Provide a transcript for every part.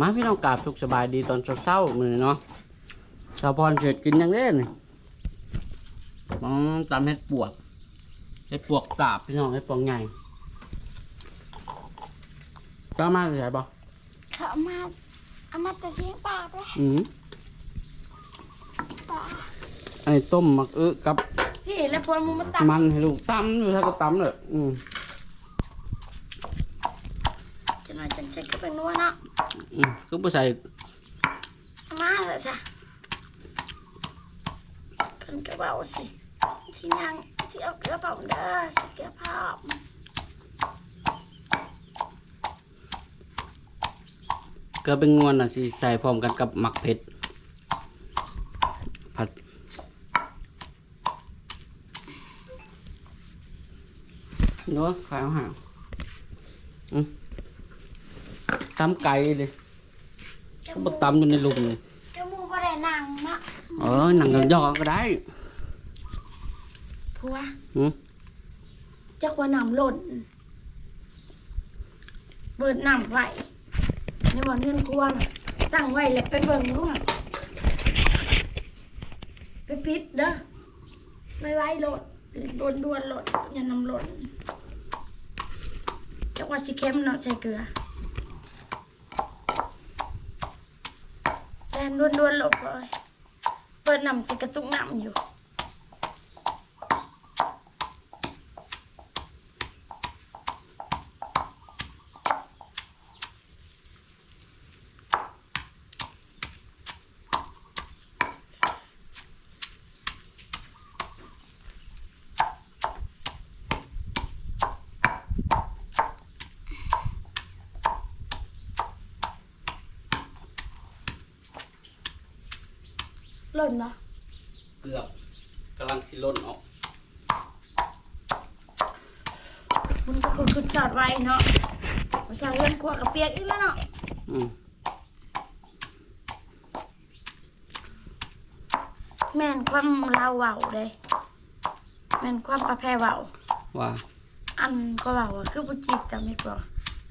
มาพี่น้องกราบสุขสบายดีตอนเช้าๆมือเนาะชาวพรเสร็จกินยังเล่นน้องตำเห็ดปวกเห็ดปวกกราบพี่น้องเห็ดปวกใหญ่ก็มาเลยใช่ปะเขาเอามาเอามาแต่เสียงปลาไปอืมปลาอันนี้ต้มมักอึกับ พี่แล้วพวกมึงมาตักมันให้ลูกตำอยู่ถ้าก็ตำเลยอืมจะมาจังใส่ก็เป็นนัวเนาะ อืมคือผู้ใส่มาเลยจ้ะเพิ่นกระเป๋าสิสิยังสิเอากระเป๋าเด้อสิเสื้อผ้าเกลือเป็นงวนอะสิใส่พร้อมกันกับหมักเผ็ดผัดเนาะขายอาหารอืม ตำไก่เลยกระก็มูบตำอยู่ในหลุมเลยกระมูบ่ได้นั่งเนาะเออหนังยอกๆก็ได้ผัวอืมจักว่าน้ำหล่นเบิดน้ำไว้ในบ่อนเฮือนครัวน่ะตั้งไว้แล้วไปเบิ่งดูน่ะไปปิดเด้อไว้ไว้โหลดดวนดวนๆโหลดอย่าน้ำหล่นจักว่าสิเค็มเนาะใส่เกลือแท นดวนดวนๆหลบเลย เปิดน้ำสิกระตุกน้ำอยู่ หล่นเนาะเกือบกำลังสิล่นออกมันก็คือคือจอดไว้เนาะภาษาเรื่องครัวกับเปียกอีกแล้วเนาะอืมแม่นความเราเว้าเลยแม่นความประแพรเว้าว่าอันก็เว้าว่าคือผู้จีบแต่เฮ็ดปวก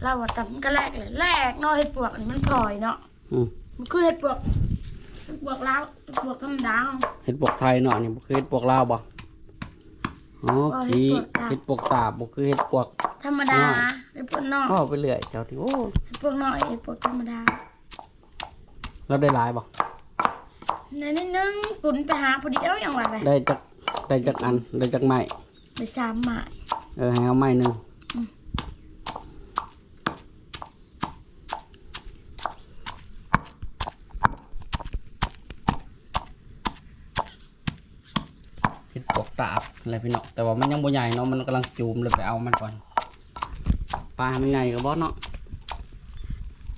เราว่าตำก็แรกเลยแรกเนาะเฮ็ดปวกนี่มันพลอยเนาะอืมมันคือเฮ็ดปวก เฮ็ดปวกลาวเฮ็ดปวกธรรมดาเนาะเห็ดปวกไทยเนาะนี่บ่คือเห็ดปวกลาวบ่อ๋อเออขี้เห็เห็ดดปปววกกตาบบ่คือเห็ดปวกธรรมดาน้อยเฮ็ดปวกน้อยก็ไปเรื่อยเจ้าที่โอ้เฮ็ดปวกน้อยเฮ็ดปวกธรรมดาเราได้หลายบ่ในนิดนึงกุนไปหาผู้เดียวอย่างว่าเลยได้จักได้จักอันได้จักไม้ไปสามหมายเออให้เอาไม้หนึงเห็ดปวก ตาบอะไรพี่เนาะแต่ว่ามันยังบ่ใหญ่เนาะมันกำลังจูมเลยไปเอามันก่อนปลาให้มันใหญ่ก็บ่เนาะ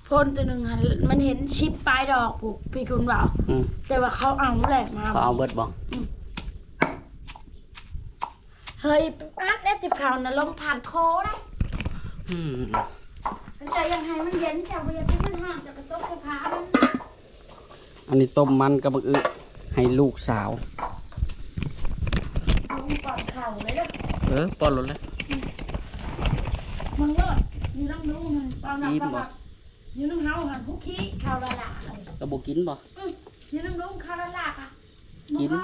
พ่นตัวหนึ่งหันมันเห็นชิปปลายดอกผูกพี่คุณว่าอืมแต่ว่าเขาเอาแหลกมา เขาเอาเบิดบ่เฮ้ยอาร์ตได้สิบข่าวนะลมผ่านโคได้อืมมันจะยังไงมันเย็นจะเวียนที่มันห่างจากกระจกกระพามันอันนี้ต้มมันกับบักอึให้ลูกสาว ลงก่อนเข่าเลยเด้อเออป้อนรถเลยมึงเลิศอยู่น้ำนุ่งหันตอนนั้นอิ่มปะบ่ปะอยู่น้ำเฮาหันคุกขี้ข่าวละละเลยกระบอกกินบ่อืมอยู่น้ำนุ่งข่าวละละอะกินบ่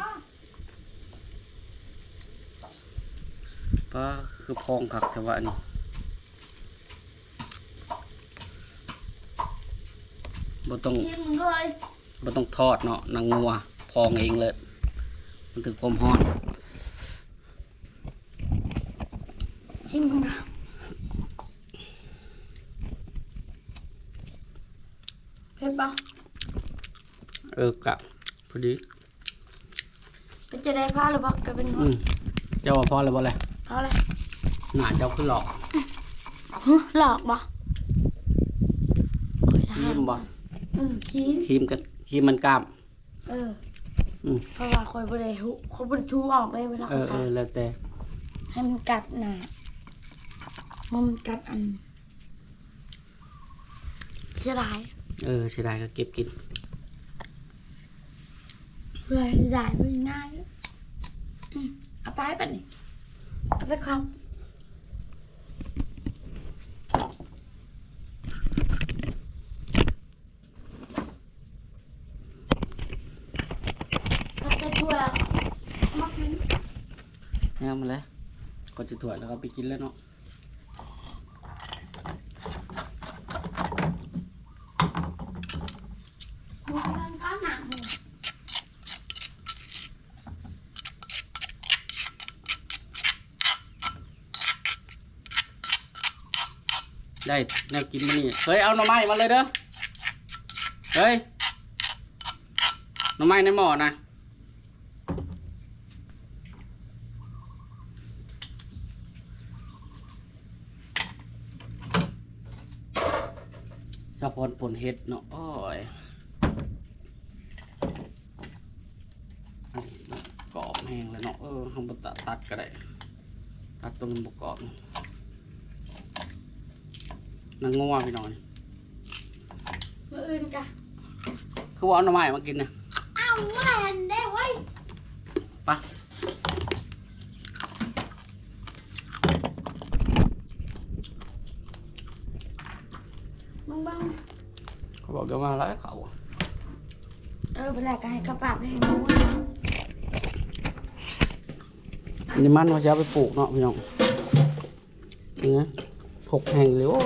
พอก็คือพองคักแต่ว่าอันนี้บ่ต้องกินมึงเลยบ่ต้องทอดเนาะนางงัวพองเองเลย มันถึงความร้อน ชิมมึงนะเผ็ดปะเออกะพอดีเป็นจะได้ผ้าหรือเปล่าก็เป็นอืมเจ้าว่าพอแล้วบ่แหละเพราะอะไรหน้าเจ้าคือหลอกฮะหลอกปะครีมบ่อืมขี้ครีมกันครีมมันกล้าม เอออืมเพราะว่าคอยบริหุเขาบริทูออกเลยเวลาเอเขาอเอทาอแล้วแต่ให้มันกัดหนา มันกัดอันเสียดายเออเสียดายก็เก็บกินเพื่อให้ได้ไปง่ายเอาไปไปนี่เอาไปครับเนี่ยมาเลยก็จะถั่วแล้วก็ไปกินแล้วเนาะ ได้แนวกินมานี่เฮ้ยเอาหน่อไม้มาเลยเด้อเฮ้ยหน่อไม้ในหม้อนะชาพรปนเห็ดเนาะอ้อันนี้มันกรอบแห้งแล้วเนาะเออทำบตัดตัดก็ได้ตัดตรงบกกรอบ นางงัวพี่น้องนี่มืออื่นกะคือว่าเอาหน่อไม้มากินนะเอาแหวนได้ไว้ยไปะมึงบ้างเขาบอกจะมาไล่เขาเออไปแลกกันให้กระป๋าไปให้หมูอันนี้มันว่าจะเอาไปปลูกเนาะพี่น้องนี่นะถกแห่งเลยโอ้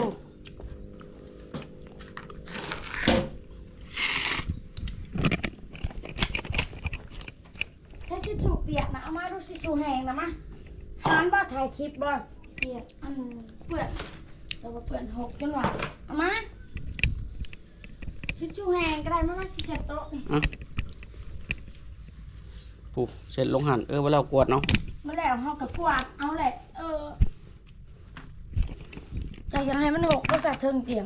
ถ้าชิชูเปียกนะเอามาดูชิชูแห้งนะมาร้านบ้าถ่าย คลิปบ่เปียกอันเปื่อนแต่ว่าเปื่อนหกจนหวานเอามาชิชูแห้งก็ได้มามาสิเสร็จโต๊ะนี่ปลูกเสร็จลงหันเออไว้แล้วกวดเนาะมาแล้วเฮากับกวาดเอาแหละเออจะยังให้มันหกก็จะเทิงเตียง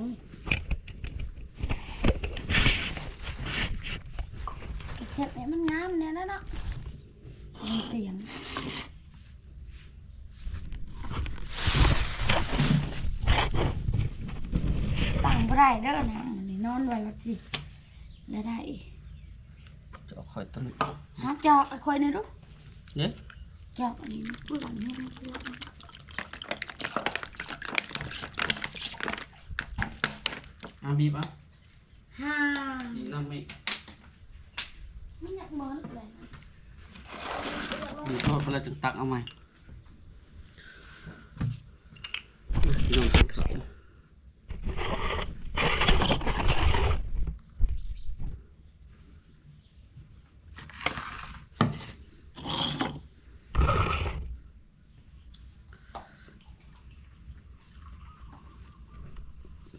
เช็ดให้มันงามเนี่ยนะเนาะเทิงเตียงตั้งบ่ ได้เด้อนะอันนี้นอนไว้วัดสิแล้วได้อีกจะเอาคอยต้นหาจอกไอ้คอยนี่ดูเนี่ยจอกอันนี้เปื่อนนี่เปื่อนอาบีบอะฮ่าบีบน้ำไม่ไม่อยากเหมือนเลยนะบีบทอดไปแล้วจึงตักเอาใหม่พี่น้องกินข้า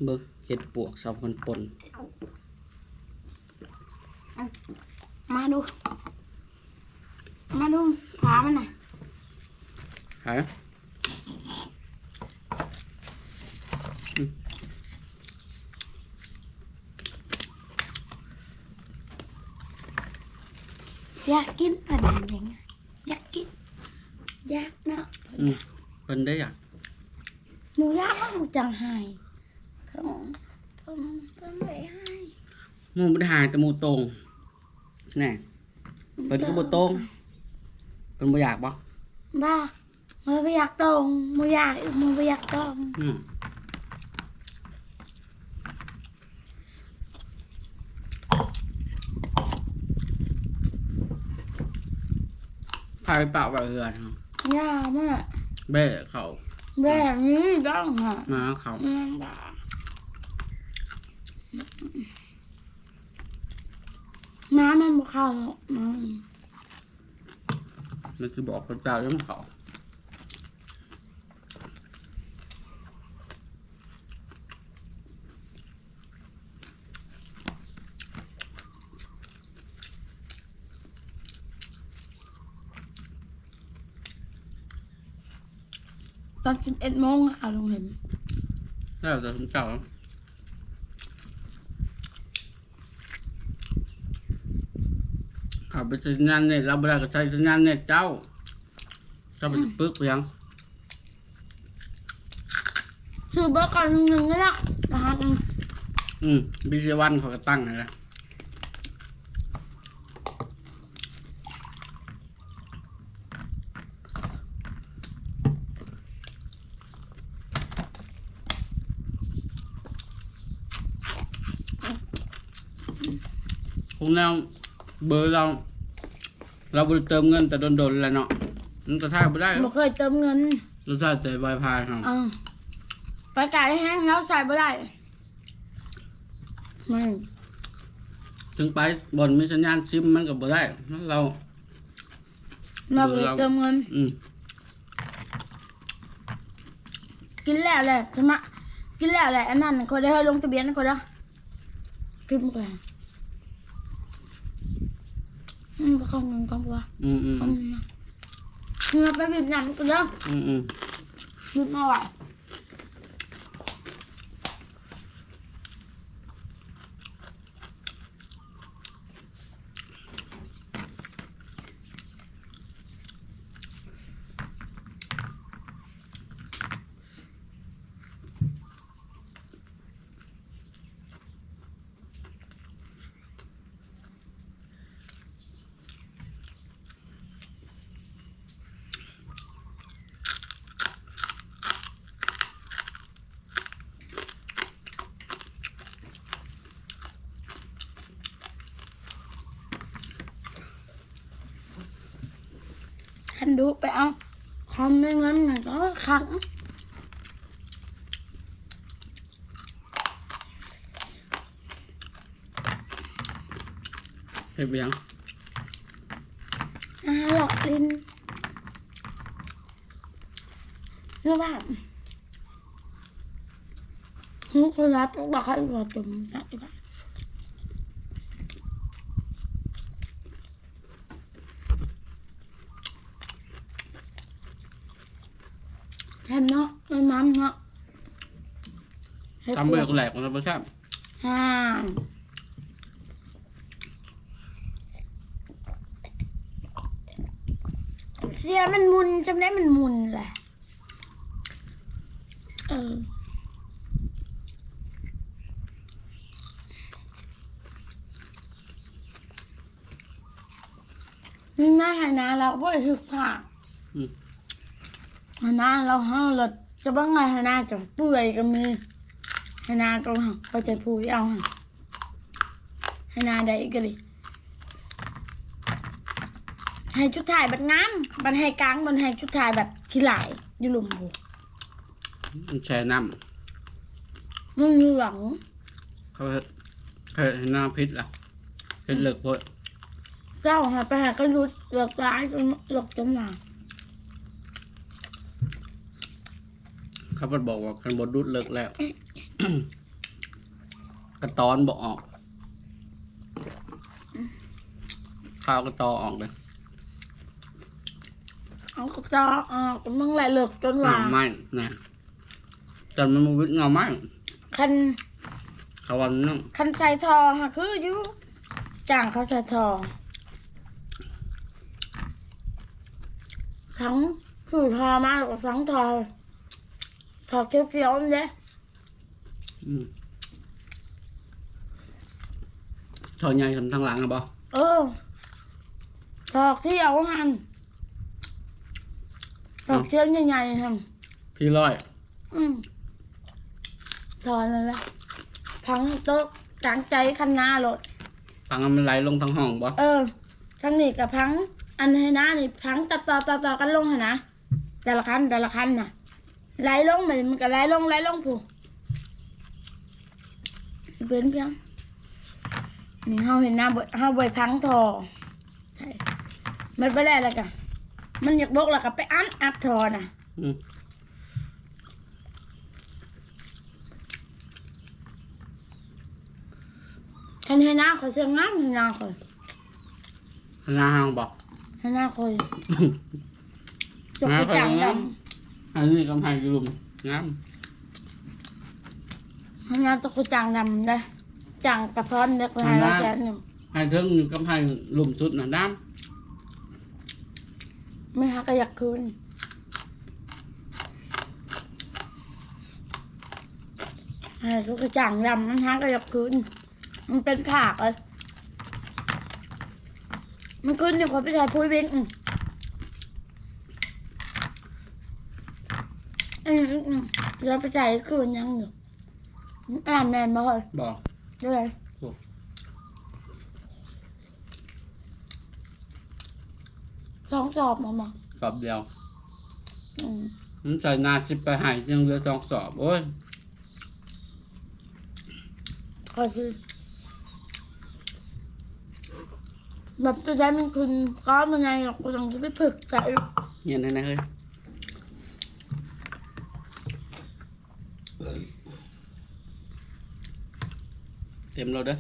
วเบิ่งเห็ดปวกสาวคนปนมาดู มาดูพามันหน่อยหายอยากกินอันนี้ยังไงอยากกิน อยากเนาะอืมเพิ่นได้อยากหนูอยากว่าหนูจังไห้เพิ่ มเพิ่มเพิ่มไว้ให้หมูบ่ได้หายแต่หมูตรงแน่เพิ่นก็บ่ตรงเพิ่นบ่อยากบ่บ้ามือไม่อยากตรงมืออยากอีกมือไม่อยากตรงอืมพายเปล่าแบบเรือนครับยากมากแบ่เขาแบบนี้ต้องหะมาเขา อืมบ้าน้ำมันบุเข้าอืมมันคือบอกพระเจ้าเรื่องเขาตอนสิบเอ็ดโมงอะค่ะลุงเห็นแล้วแต่ถึงเจ้า ขาไปสัญญาณเน็ตเราไม่ได้ก็ใช้สัญญาณเน็ตเจ้าเจ้าไปปึกไปยังซื้อเบอร์ก่อนหนึ่งนี่ละนะคะอืมอืมบิซวันเขาก็ตั้งนั่นแหละคงแนว เบอร์เรา เราบ่ได้เติมเงินแต่โดนๆแล้วเนาะมันก็ท่าบ่ได้บ่เคยเติมเงินรสชาติแต่ไวพายครับอ่าไปไก่แห้งแล้วใส่บ่ได้ไม่ถึงไปบ่อนมีสัญญาณซิมมันก็บ่ได้เราเราบ่ได้เติมเงิน อืมกินแล้วแหละใช่ไหมะกินแล้วแหละอันนั้นคนได้ให้ลงทะเบียนคนเด้อพิมพ์ไป อืมไปเข้าเงินก่อนวะอืมอืมเอาเงินเงินไปบิดหนังกันเด้ออืมอืมบิดมาไหว นดูไปเอาคอมไม่เงินหนึ่งก็ขังเฮ็ดไปยังอ่าหลอกลินนี่ว่าหูคนรับบอกเขาหลอกจมใช่ปะ แถมเนาะมันมันเนาะฮ็ดตำเบิกแหลกมันก็บ่ทราบฮ่าเสียมันมุนจำได้มันมุนแหละเออนี่หน้าหายนาเราบ่ได้ถึกผ่าอืม หายนาเราห้างรถจะบ้างไงหายนาจะเปื่อยก็มีหายนาก็หักก็จะพูดเอาหักหายนาได้ก็ดิให้ชุดถ่ายบัดงามบัดให้กลางบัดให้ชุดถ่ายแบบขี้หลายอยู่หลุมหูมันแช่น้มันเหลืองำเขาเฮ็ดเฮ็ดให้น้ำพิษล่ะเฮ็ดเลิกโพดเจ้าหาไปหาก็รุดเหลือกร้ายจนหลอกจนหนา เขาก็บอกว่าคันบ่ดูดเลิกแล้ว กระตอนบ่ออก ข้าวกระตอออกเลยเอากระจอกออกมึงแหละเหลือกจนหเงาวานไม้นะจนมันมาวิทย์เงาไม้คันเขาวันนึงคันใส่ทอฮะคืออยู่จ้างเขาใส่ทอทั้งคือทอมากกว่าทั้งทอ ทอเขียวๆนี่เด้อืมถอยใหญ่ทำทางหลังอะบ่เออทอเขียวหันทอเขียวใหญ่ๆหันพี่ร้อย อืมทอนั่นแหละพังโต๊ะกลางใจคันหน้ารถฟังมันไหลลงทางห้องบ่เออทั้งนี้กับพัง อันให้หน้านี่พังต่อต่อต่อต่อกันลงหนนะแต่ละคันแต่ละคันน่ะ ไหลลงมันมันก็ไหลลงไหลลงผู้สิเป็นเพียงนี่เฮาเห็นหน้าบ่เฮาบ่อยพังทอใช่มันไปได้แล้วกันมันอยากบกแล้วก็ไปอันอัดทอน่ะอืมคันให้หน้าเขาเสียงงามให้หน้าเขาหน้าห้างบ่ให้หน้าเขาจกกระจังด อันนี้กำแพงกลุ่มงามำให้หน้าจกกระจังดำนะจังกระท้อนเล็กน้อยแล้วแค่นี้ให้ถึงกำแพงหลุมสุดน่ะดไม่ฮักก็อยากคืนไอ้สุกระจ่างดำมันฮักก็อยากคืนมันเป็นผักเลยมันคืนอยู่คนไปถ่ายพุ้ยเบ้งอืมอืมอืมอืม เราไปใส่คืนยังอยู่อ่านแมนบ่เลยำบ่เลยสองสอบมามาสอบเดียวอืมมันใส่นาสิบไปหายยังเหลือสองสอบโอ้ยก็คือแบบจะได้มันคุณก็มันไงหรอกกูต้องไปฝึกใส่เย็นให้นะเฮ้ย เต็มเราเด้อ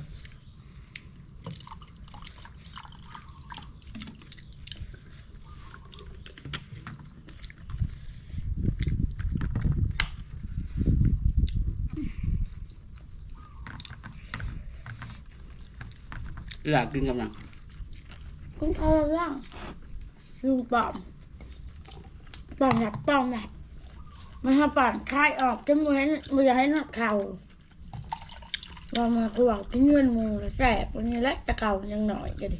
อยากกินกับหนังคุณทำร่างลุงปอมปอมหนับปอมหนับมาให้ปอมคลายออกจะเหมือนมือให้หนักเข่า เรามาคือบอกที่เงื่อนหมูแล้วแสบวันนี้แหละตะเก่ายังหน่อยก็ดิ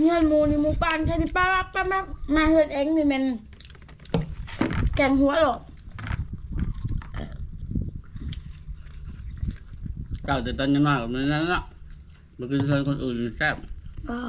เงื่อนหมูนี่หมูปานใช่ดิป้าป้ามามาเฮ็ดเองนี่มันแกงหัวหรอกเก่าแต่ตอนยังน้อยกับมันนั้นละมันกินเคยคนอื่นแซ่บอ่า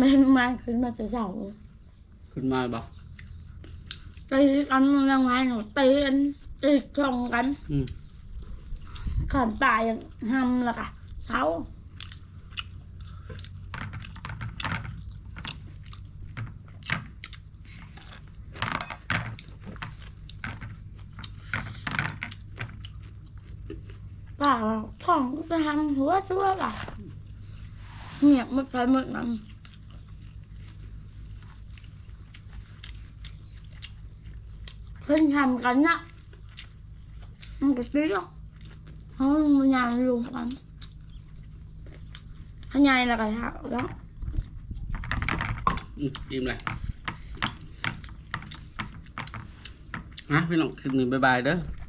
มันมาขึ้นมาแต่เช้าขึ้นมาบ่ตีกันมันยังไงหนูตีกันตีชงกันอืมขอนตายยังทำละค่ะเช้าป่าของจะทำหัวชั่วป่ะเงียบไม่ไปหมดนั้น เพิ่งทำกันนะมันก็ตีหรอกเขามันยางรวมกันถ้